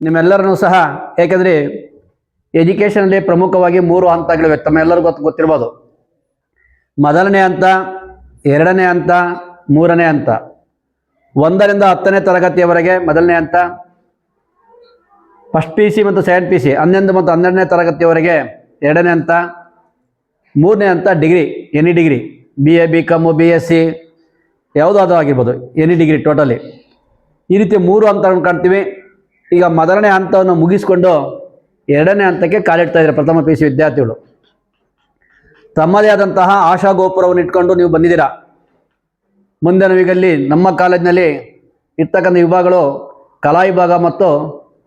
ನಿಮ್ಮೆಲ್ಲರನ್ನೂ ಸಹ ಏಕೆಂದರೆ ಎಜುಕೇಷನಲ್ಲಿ ಪ್ರಮುಖವಾಗಿ ಮೂರು ಹಂತಗಳಿವೆ ತಮ್ಮೆಲ್ಲರಿಗೂ ಗೊತ್ತು ಗೊತ್ತಿರ್ಬೋದು. ಮೊದಲನೇ ಹಂತ, ಎರಡನೇ ಹಂತ, ಮೂರನೇ ಹಂತ. ಒಂದರಿಂದ ಹತ್ತನೇ ತರಗತಿಯವರೆಗೆ ಮೊದಲನೇ ಹಂತ ಫಸ್ಟ್ ಪಿ ಸಿ ಮತ್ತು ಸೆಕೆಂಡ್ ಪಿ ಸಿ ಹನ್ನೊಂದು ಮತ್ತು ಹನ್ನೆರಡನೇ ತರಗತಿಯವರೆಗೆ ಎರಡನೇ ಹಂತ, ಮೂರನೇ ಹಂತ degree any degree B A B com B S C ಯಾವುದಾದ್ರೂ ಆಗಿರ್ಬೋದು ಎನಿ ಡಿಗ್ರಿ ಟೋಟಲಿ ಈ ರೀತಿ ಮೂರು ಹಂತಗಳನ್ನು ಕಾಣ್ತೀವಿ. ಈಗ ಮೊದಲನೇ ಹಂತವನ್ನು ಮುಗಿಸ್ಕೊಂಡು ಎರಡನೇ ಹಂತಕ್ಕೆ ಕಾಲಿಡ್ತಾ ಇದ್ದಾರೆ ಪ್ರಥಮ ಪಿ ಸಿ ವಿದ್ಯಾರ್ಥಿಗಳು. ತಮ್ಮದೇ ಆದಂತಹ ಆಶಾ ಗೋಪುರವನ್ನು ಇಟ್ಕೊಂಡು ನೀವು ಬಂದಿದ್ದೀರಾ? ಮುಂದೆ ನಾವೀಗಲ್ಲಿ ನಮ್ಮ ಕಾಲೇಜಿನಲ್ಲಿ ಇರ್ತಕ್ಕಂಥ ವಿಭಾಗಗಳು ಕಲಾ ವಿಭಾಗ ಮತ್ತು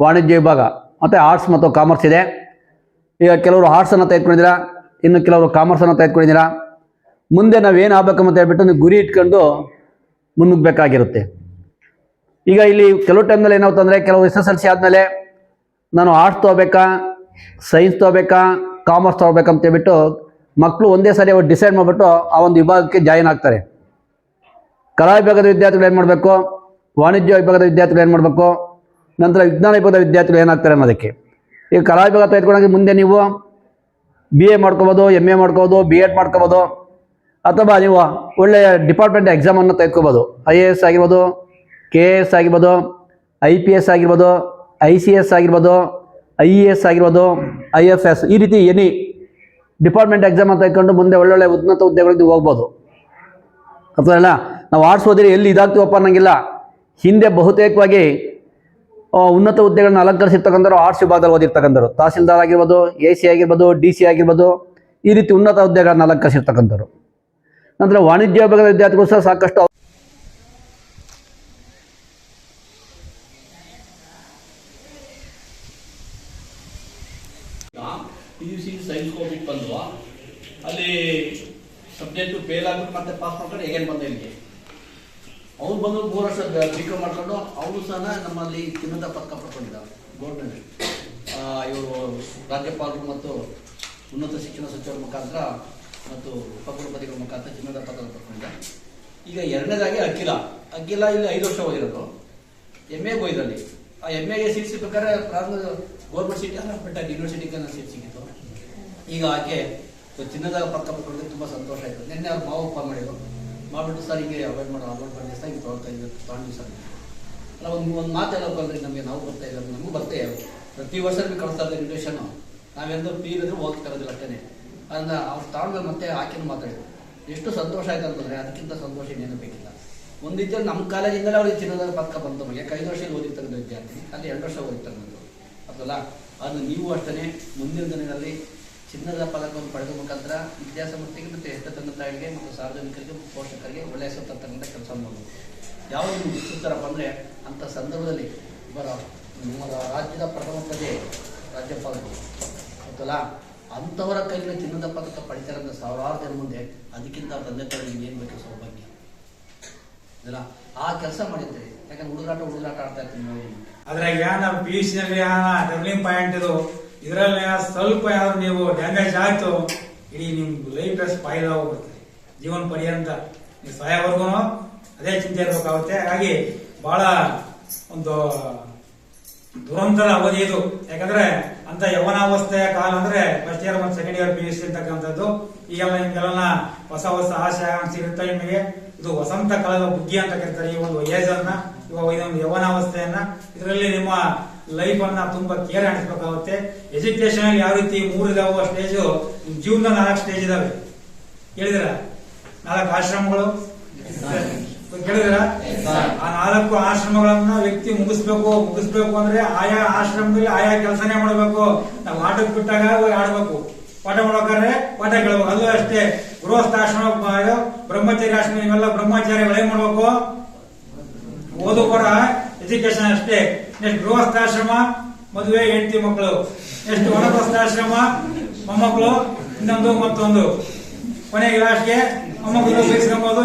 ವಾಣಿಜ್ಯ ವಿಭಾಗ, ಮತ್ತು ಆರ್ಟ್ಸ್ ಮತ್ತು ಕಾಮರ್ಸ್ ಇದೆ. ಈಗ ಕೆಲವರು ಆರ್ಟ್ಸನ್ನು ತೆಗೆದುಕೊಂಡಿದ್ದೀರಾ? ಇನ್ನು ಕೆಲವರು ಕಾಮರ್ಸನ್ನು ತೆಗೆದುಕೊಂಡಿದ್ದೀರಾ? ಮುಂದೆ ನಾವೇನು ಆಗ್ಬೇಕು ಅಂತ ಹೇಳ್ಬಿಟ್ಟು ನೀವು ಗುರಿ ಇಟ್ಕೊಂಡು ಮುನ್ನುಗ್ಗಬೇಕಾಗಿರುತ್ತೆ ಈಗ ಇಲ್ಲಿ ಕೆಲವು ಟೈಮ್ನಲ್ಲಿ ಏನಾಗುತ್ತೆ ಕೆಲವು ಎಸ್ ಎಸ್ ಎಲ್ ಸಿ ಆದಮೇಲೆ ನಾನು ಆರ್ಟ್ಸ್ ತೊಗೋಬೇಕಾ ಸೈನ್ಸ್ ತೊಗೋಬೇಕಾ ಕಾಮರ್ಸ್ ತೊಗೋಬೇಕಂತ ಹೇಳ್ಬಿಟ್ಟು ಮಕ್ಕಳು ಒಂದೇ ಸಾರಿ ಅವ್ರು ಡಿಸೈಡ್ ಮಾಡಿಬಿಟ್ಟು ಆ ಒಂದು ವಿಭಾಗಕ್ಕೆ ಜಾಯಿನ್ ಆಗ್ತಾರೆ. ಕಲಾ ವಿಭಾಗದ ವಿದ್ಯಾರ್ಥಿಗಳು ಏನು ಮಾಡಬೇಕು? ವಾಣಿಜ್ಯ ವಿಭಾಗದ ವಿದ್ಯಾರ್ಥಿಗಳು ಏನು ಮಾಡಬೇಕು? ನಂತರ ವಿಜ್ಞಾನ ವಿಭಾಗದ ವಿದ್ಯಾರ್ಥಿಗಳು ಏನಾಗ್ತಾರೆ ಅನ್ನೋದಕ್ಕೆ. ಈಗ ಕಲಾ ವಿಭಾಗ ತೆಗೆದುಕೊಂಡಾಗ ಮುಂದೆ ನೀವು ಬಿ ಎ ಮಾಡ್ಕೋಬೋದು ಎಂ ಎ ಮಾಡ್ಕೋಬೋದು ಬಿ ಎಡ್ ಮಾಡ್ಕೋಬೋದು, ಅಥವಾ ನೀವು ಒಳ್ಳೆಯ ಡಿಪಾರ್ಟ್ಮೆಂಟ್ ಎಕ್ಸಾಮನ್ನು ತೆಗೆದುಕೋಬೋದು ಐ ಎ ಎಸ್ ಆಗಿರ್ಬೋದು ಕೆ ಎ ಎಸ್ ಆಗಿರ್ಬೋದು ಐ ಪಿ ಎಸ್ ಆಗಿರ್ಬೋದು ಐ ಸಿ ಎಸ್ ಆಗಿರ್ಬೋದು ಐ ಇ ಎಸ್ ಆಗಿರ್ಬೋದು ಐ ಎಫ್ ಎಸ್ ಈ ರೀತಿ ಎನಿ ಡಿಪಾರ್ಟ್ಮೆಂಟ್ ಎಕ್ಸಾಮ್ ಅಂತ ಇಟ್ಕೊಂಡು ಮುಂದೆ ಒಳ್ಳೊಳ್ಳೆ ಉನ್ನತ ಹುದ್ದೆಗಳಿಗೆ ಹೋಗ್ಬೋದು. ಅಲ್ಲ ನಾವು ಆರ್ಟ್ಸ್ ಓದಿದ್ರೆ ಎಲ್ಲಿ ಇದಾಗ್ತೀವಪ್ಪ ಅನ್ನಂಗಿಲ್ಲ. ಹಿಂದೆ ಬಹುತೇಕವಾಗಿ ಉನ್ನತ ಹುದ್ದೆಗಳನ್ನ ಅಲಂಕರಿಸಿರ್ತಕ್ಕಂಥವ್ರು ಆರ್ಟ್ಸ್ ವಿಭಾಗದಲ್ಲಿ ಓದಿರ್ತಕ್ಕಂಥವ್ರು. ತಹಸೀಲ್ದಾರ್ ಆಗಿರ್ಬೋದು ಎ ಸಿ ಆಗಿರ್ಬೋದು ಡಿ ಸಿ ಆಗಿರ್ಬೋದು, ಈ ರೀತಿ ಉನ್ನತ ಹುದ್ದೆಗಳನ್ನ ಅಲಂಕರಿಸಿರ್ತಕ್ಕಂಥವ್ರು. ನಂತರ ವಾಣಿಜ್ಯ ವಿಭಾಗದ ವಿದ್ಯಾರ್ಥಿಗಳು ಸಹ ಸಾಕಷ್ಟು ಪಿ ಯು ಸಿ ಸೈನ್ಸ್ ಹೋಗ್ಬಿಟ್ಟು ಬಂದು ಅಲ್ಲಿ ಸಬ್ಜೆಕ್ಟು ಫೇಲ್ ಆಗ್ಬಿಟ್ಟು ಮತ್ತೆ ಪಾಸ್ ಮಾಡ್ಕೊಂಡು ಹೇಗೇನು ಬಂದ ಇಲ್ಲಿಗೆ. ಅವ್ರು ಬಂದು ಮೂರು ವರ್ಷ ಬಿ ಮಾಡ್ಕೊಂಡು ಅವರು ಸಹ ನಮ್ಮಲ್ಲಿ ಚಿನ್ನದ ಪದಕ ಪಡ್ಕೊಂಡಿದ್ದ ಗೌರ್ಮೆಂಟ್ ಇವರು ರಾಜ್ಯಪಾಲರು ಮತ್ತು ಉನ್ನತ ಶಿಕ್ಷಣ ಸಚಿವರ ಮುಖಾಂತರ ಮತ್ತು ಉಪಕುಲಪತಿಗಳ ಮುಖಾಂತರ ಚಿನ್ನದ ಪದಕ ಪಡ್ಕೊಂಡಿದ್ದ ಈಗ ಎರಡನೇದಾಗಿ ಅಖಿಲ. ಅಖಿಲ ಇಲ್ಲಿ ಐದು ವರ್ಷ ಹೋಗಿರೋದು ಎಂ ಎಗೆ ಹೋಯ್ದಲ್ಲಿ ಆ ಎಂ ಎಗೆ ಸೀಟ್ ಬೇಕಾದ್ರೆ ಪ್ರಾರಂಭ ಗೌರ್ಮೆಂಟ್ ಸೀಟ್ ಅಲ್ಲ ಬಟ್ ಯೂನಿವರ್ಸಿಟಿಗೆ ಸೀಟ್ ಸಿಕ್ಕಿತ್ತು ಈಗ ಆಕೆ ಚಿನ್ನದ ಪಕ್ಕ ಪಡ್ಕೊಂಡ್ರೆ ತುಂಬ ಸಂತೋಷ ಆಯಿತು. ನಿನ್ನೆ ಅವ್ರು ಮಾವು ಫೋನ್ ಮಾಡಿದ್ರು. ಮಾಡಿಬಿಟ್ಟು ಸರ್, ಹಿಂಗೆ ಅವಾಯ್ಡ್ ಮಾಡೋ ಅವಾಯ್ಡ್ ಮಾಡಿ ಸರ್ ಹಿಂಗೆ ತೊಗೊಳ್ತಾ ಇದ್ದೀವಿ ತೊಗೊಂಡು ಸರ್. ಅಲ್ಲ, ಒಂದು ಒಂದು ಮಾತು ಹೇಳೋಕೆ ಅಂದ್ರೆ ನಮಗೆ ನಾವು ಬರ್ತಾ ಇಲ್ಲ, ನಮಗೂ ಬರ್ತಾ ಇಲ್ಲ. ಪ್ರತಿ ವರ್ಷ ನಮಗೆ ಕಳಿಸ್ತಾ ಇದ್ದಾರೆ ಇನ್ವಿಟೇಷನು ನಾವೆಂದು ಪೀರ್ ಇದ್ರೆ ಹೋಗಿ ತರೋದಿಲ್ಲ ಅಷ್ಟೇ ಅದನ್ನ ಅವ್ರು ತಗೊಂಡ್ಮೇಲೆ ಮತ್ತೆ ಆಕೆನೂ ಮಾತಾಡಿದ್ರು. ಎಷ್ಟು ಸಂತೋಷ ಆಯ್ತು ಅಂತಂದ್ರೆ ಅದಕ್ಕಿಂತ ಸಂತೋಷ ಇನ್ನೇನು ಬೇಕಿಲ್ಲ. ಒಂದಿದ್ದರೆ ನಮ್ಮ ಕಾಲೇಜಿಂದಲೇ ಅವ್ರಿಗೆ ಚಿನ್ನದ ಪಕ್ಕ ಬಂತು ಯಾಕೆ ಐದು ವರ್ಷ ಓದಿರ್ತಕ್ಕಂಥ ವಿದ್ಯಾರ್ಥಿ ಅಲ್ಲಿ ಎರಡು ವರ್ಷ ಓದಿರ್ತಕ್ಕಂಥದ್ದು ಅದಲ್ಲ ಅದು ನೀವು ಅಷ್ಟೇ ಮುಂದಿನ ದಿನಗಳಲ್ಲಿ ಚಿನ್ನದ ಫಲಕವನ್ನು ಪಡೆದು ಮುಖಾಂತರ ವಿದ್ಯಾಸಂಸ್ಥೆಗೆ ಮತ್ತು ಹೆತ್ತ ತಂದೆ ತಾಯಿಗೆ ಮತ್ತು ಸಾರ್ವಜನಿಕರಿಗೆ ಪೋಷಕರಿಗೆ ಒಳ್ಳೆಯ ಸ್ವತಂತ್ರದಿಂದ ಕೆಲಸ ಮಾಡಬಹುದು ಯಾವ ನೀವು ಬಿಡಿಸುತ್ತಾರಪ್ಪ ಅಂದರೆ ಅಂಥ ಸಂದರ್ಭದಲ್ಲಿ ಇವರ ನಮ್ಮ ರಾಜ್ಯದ ಪ್ರಥಮ ಪ್ರಜೆ ರಾಜ್ಯಪಾಲರು ಗೊತ್ತಲ್ಲ ಅಂಥವರ ಕೈಯಲ್ಲಿ ಚಿನ್ನದ ಪದಕ ಪಡಿತಾರಂತ ಸಾವಿರಾರು ಜನ ಮುಂದೆ ಅದಕ್ಕಿಂತ ತಂದೆ ತಾಯಿ ಏನು ಬೇಕು ಸೌಭಾಗ್ಯ? ಇದಲ್ಲ ಆ ಕೆಲಸ ಮಾಡಿದ್ರಿ, ಯಾಕಂದ್ರೆ ಹುಡುಗಾಟ ಹುಡುಗಾಟ ಆಡ್ತಾ ಇರ್ತೀನಿ ನೋಡಿ ಅದ್ರಾಗ ಏನ ಪಿ ಯು ಟರ್ನಿಂಗ್ ಪಾಯಿಂಟ್ ಇದು. ಇದರಲ್ಲಿ ಸ್ವಲ್ಪ ಯಾವ್ದು ನೀವು ಡ್ಯಾಮೇಜ್ ಆಯ್ತು, ಇಡೀ ನಿಮ್ ಲೈಫ್ ಸ್ಪಾಯಿಲ್ ಆಗೋಗ್ಬಿಡ್ತದೆ ಜೀವನ ಪರ್ಯಂತ ನೀವು ಸಾಯೋವರೆಗೂ ಅದೇ ಚಿಂತೆ ಇರಬೇಕಾಗುತ್ತೆ. ಹಾಗಾಗಿ ಬಹಳ ಒಂದು ದುರಂತದ ಅವಧಿ ಇದು. ಯಾಕಂದ್ರೆ ಅಂತ ಯವನಾವಸ್ಥೆಯ ಕಾಲ ಅಂದ್ರೆ ಫಸ್ಟ್ ಇಯರ್ ಮತ್ತು second year P U C ಅಂತಕ್ಕಂಥದ್ದು, ಈಗೆಲ್ಲ ನಿಮ್ಗೆಲ್ಲ ಹೊಸ ಹೊಸ ಆಶಯ ಸಿಗುತ್ತೆ ನಿಮಗೆ. ಇದು ವಸಂತ ಕಾಲದ ಬುದ್ಧಿ ಅಂತ ಕರೀತಾರೆ ಈ ಒಂದು ಏಜ್ ಅನ್ನ ಇವಾಗ ಇದೊಂದು ಯವನಾವಸ್ಥೆಯನ್ನ. ಇದರಲ್ಲಿ ನಿಮ್ಮ ಲೈಫ್ ಅನ್ನ ತುಂಬಾ ಕೇರ್ ಆಡಿಸ್ಬೇಕಾಗುತ್ತೆ ಎಜುಕೇಶನ್ ಅಲ್ಲಿ ಯಾವ ರೀತಿ ಮೂರು ಇದಾವೋ ಸ್ಟೇಜು ಜೀವನ ನಾಲ್ಕು ಸ್ಟೇಜ್ ಇದಾವೆ. ಹೇಳಿದ್ರ ನಾಲ್ಕು ಆಶ್ರಮಗಳು. ಕೇಳಿದ್ರ ಆ ನಾಲ್ಕು ಆಶ್ರಮಗಳನ್ನ ವ್ಯಕ್ತಿ ಮುಗಿಸ್ಬೇಕು ಮುಗಿಸ್ಬೇಕು ಅಂದ್ರೆ ಆಯಾ ಆಶ್ರಮದಲ್ಲಿ ಆಯಾ ಕೆಲಸನೇ ಮಾಡಬೇಕು. ನಾವು ಆಟಕ್ಕೆ ಬಿಟ್ಟಾಗ ಆಡ್ಬೇಕು. ಪಾಠ ಮಾಡ್ಬೇಕಾದ್ರೆ ಪಾಠ ಕೇಳ್ಬೇಕು. ಅದು ಅಷ್ಟೇ. ಗೃಹಸ್ಥಾಶ್ರಮ ಬ್ರಹ್ಮಚಾರಿ ಆಶ್ರಮ ಇವೆಲ್ಲ ಬ್ರಹ್ಮಚಾರಿಗಳು ಏನ್ ಮಾಡ್ಬೇಕು. ಓದು ಕೂಡ ಎಜುಕೇಶನ್ ಅಷ್ಟೇ. ನೆಕ್ಸ್ಟ್ ಗೃಹಸ್ಥಾಶ್ರಮ, ಮದುವೆ ಹೆಂಡತಿ ಮಕ್ಕಳು. ನೆಕ್ಸ್ಟ್ ವನಪ್ರಸ್ಥಾಶ್ರಮ, ಮೊಮ್ಮಕ್ಕಳು, ಇನ್ನೊಂದು ಮತ್ತೊಂದು. ಕೊನೆಗೆ ಲಾಸ್ಟ್ಗೆ ಮೊಮ್ಮಕ್ಕಳು ಬಯಸ್ಕೊಂಬೋದು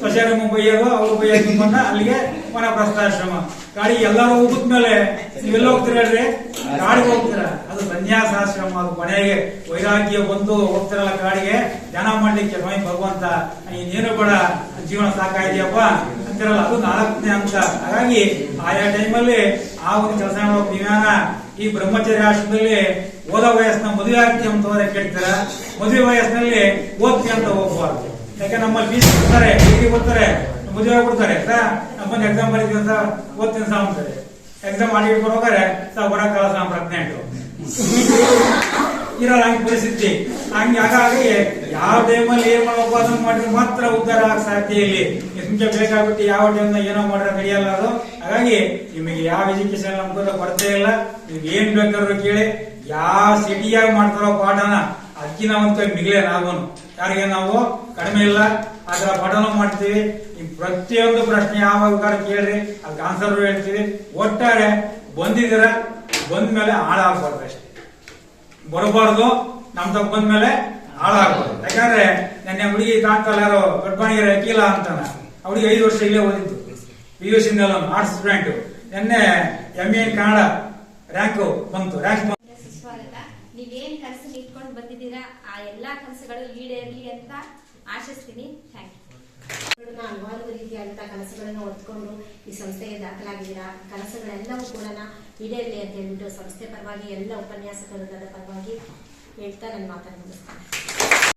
ಸೊಸೆಯರು ಬೈಯೋದು ಅವ್ರು ಬೈಯೋದು ಅಲ್ಲಿಗೆ ವನಪ್ರಸ್ಥಾಶ್ರಮ. ಗಾಡಿ ಎಲ್ಲರೂ ಹೋಗಿದ್ಮೇಲೆ ನೀವೆಲ್ಲ ಹೋಗ್ತೀರ ಹೇಳ್ರಿ? ಕಾಡಿಗೆ ಹೋಗ್ತೀರ. ಅದು ಸನ್ಯಾಸಾಶ್ರಮ, ಅದು ಕೊನೆಗೆ ವೈರಾಗ್ಯ ಬಂದು ಹೋಗ್ತಿರಲ್ಲ ಕಾಡಿಗೆ, ಧ್ಯಾನ ಮಾಡ್ಲಿಕ್ಕೆ ಸ್ವಾಮಿ ಭಗವಂತ ನೀನು ಕೂಡ ಜೀವನ ಸಾಕಾಯಿದೆಯಪ್ಪ? ಅಂತಿರಲ್ಲ. ಅದು ನಾಲ್ಕನೇ ಅಂತ ಹಾಗಾಗಿ ಆಯಾ ಟೈಮಲ್ಲಿ ಆ ಒಂದು ಕೆಲಸ ಮಾಡೋ ವಿಜ್ಞಾನ ಈ ಬ್ರಹ್ಮಚರ್ಯ ಆಶ್ರಮದಲ್ಲಿ ಓದ ವಯಸ್ಸಿನ ಮದುವೆ ಆಗ್ತಿ ಅಂತವ್ರೆ ಕೇಳ್ತಾರ. ಮದುವೆ ವಯಸ್ಸಿನಲ್ಲಿ ಓದ್ತಿ ಅಂತ ಹೋಗ್ಬಾರ್ದು. ಯಾಕೆ, ನಮ್ಮಲ್ಲಿ ಬೀಸ್ ಬರ್ತಾರೆ ಡಿಗ್ರಿ ಕೊಡ್ತಾರೆ, ಮದುವೆ ಆಯ್ತಾ? ನಮ್ಮಲ್ಲಿ ಎಕ್ಸಾಮ್ ಬರೀತೀವಿ ಅಂತ ಓದ್ತೀನಿ ಸಹ ಎಕ್ಸಾಮ್ ಮಾಡಿ ಇಟ್ಕೊಂಡು ಹೋಗಾರೆ ತಾವು ಬರೋಕ್ಕಲ್ಲ ಸಹ ಪ್ರೆಗ್ನೆಂಟ್ ಇರಲ್ಲ, ಹಂಗೆ ಪರಿಸ್ಥಿತಿ. ಹಂಗೆ ಹಾಗಾಗಿ ಯಾವ ಟೈಮಲ್ಲಿ ಏನ್ ಮಾಡಬೇಕು ಅದನ್ನ ಮಾಡಿದ್ರೆ ಮಾತ್ರ ಉದ್ಧಾರ ಆಗ ಸಾಧ್ಯ ಇಲ್ಲಿ. ನಿಮ್ಗೆ ಬೇಕಾಗುತ್ತೆ ಯಾವ ಟೈಮ್ ಏನೋ ಮಾಡಿದ್ರೆ ನಡೆಯಲ್ಲ ಅದು. ಹಾಗಾಗಿ ನಿಮಗೆ ಯಾವ ಎಜುಕೇಶನ್ ನಮ್ಗೆ ಬರ್ತಾ ಇಲ್ಲ. ನೀವು ಏನ್ ಬೇಕಾದ್ರೂ ಕೇಳಿ. ಯಾವ ಸಿಟಿಯಾಗಿ ಮಾಡ್ತಾರೋ ಪಾಠನ ಅದಕ್ಕಿಂತ ಒಂದ್ ಕೈ ಮಿಗಿಲೆ ನಾವನು. ಯಾರಿಗೆ ನಾವು? ಕಡಿಮೆ ಇಲ್ಲ. ಅದರ ಪಠನ ಮಾಡ್ತೀವಿ. ಈ ಪ್ರತಿಯೊಂದು ಪ್ರಶ್ನೆ ಯಾವಾಗ ಕೇಳ್ರಿ ಅದಕ್ಕೆ ಆನ್ಸರ್ ಹೇಳ್ತೀವಿ ಒಟ್ಟಾರೆ ಬಂದಿದ್ದೀರ, ಬಂದ್ಮೇಲೆ ಹಾಳಾಗ್ಬಾರ್ದು ಅಷ್ಟೇ. ಬರಬಾರ್ದು, ನಮ್ ತಪ್ಪ ಬಂದ್ಮೇಲೆ ಹಾಳಾಗ್ಬಾರ್ದು. ಯಾಕಂದ್ರೆ ನನ್ನ ಹುಡುಗಿ ಕಾಣ್ತಲ್ಲ ಯಾರೋ ಗರ್ಭಾಣಿಗೆ ಅಕ್ಕಿಲ್ಲ ಅಂತಾನ. ಅವಳಿಗೆ ಐದು ವರ್ಷ ಇಲ್ಲೇ ಓದಿದ್ದು. P U C arts student. ನಿನ್ನೆ ಎಂ ಎನ್ ಕನ್ನಡ ರ್ಯಾಂಕ್ ಬಂತು. ರ್ಯಾಂಕ್ ಬಂತು. ನೀವೇನ್ ಇಟ್ಕೊಂಡು ಬಂದಿದ್ದೀರಾ? ಆ ಎಲ್ಲಾ ಕನಸುಗಳು ಈಡೇರ್ಲಿ ಅಂತ ಆಶಿಸ್ತೀನಿ. ಥ್ಯಾಂಕ್ ಯು ಹಲವಾರು ರೀತಿಯಾದಂತಹ ಕನಸುಗಳನ್ನು ಹೊತ್ಕೊಂಡು ಈ ಸಂಸ್ಥೆಗೆ ದಾಖಲಾಗಿದ್ದೀರಾ? ಕನಸುಗಳೆಲ್ಲವೂ ಕೂಡ ಈಡೇರಲಿ ಅಂತ ಹೇಳ್ಬಿಟ್ಟು ಸಂಸ್ಥೆ ಪರವಾಗಿ, ಎಲ್ಲ ಉಪನ್ಯಾಸಕರು ಪರವಾಗಿ ಹೇಳ್ತಾ ನನ್ನ ಮಾತನ್ನು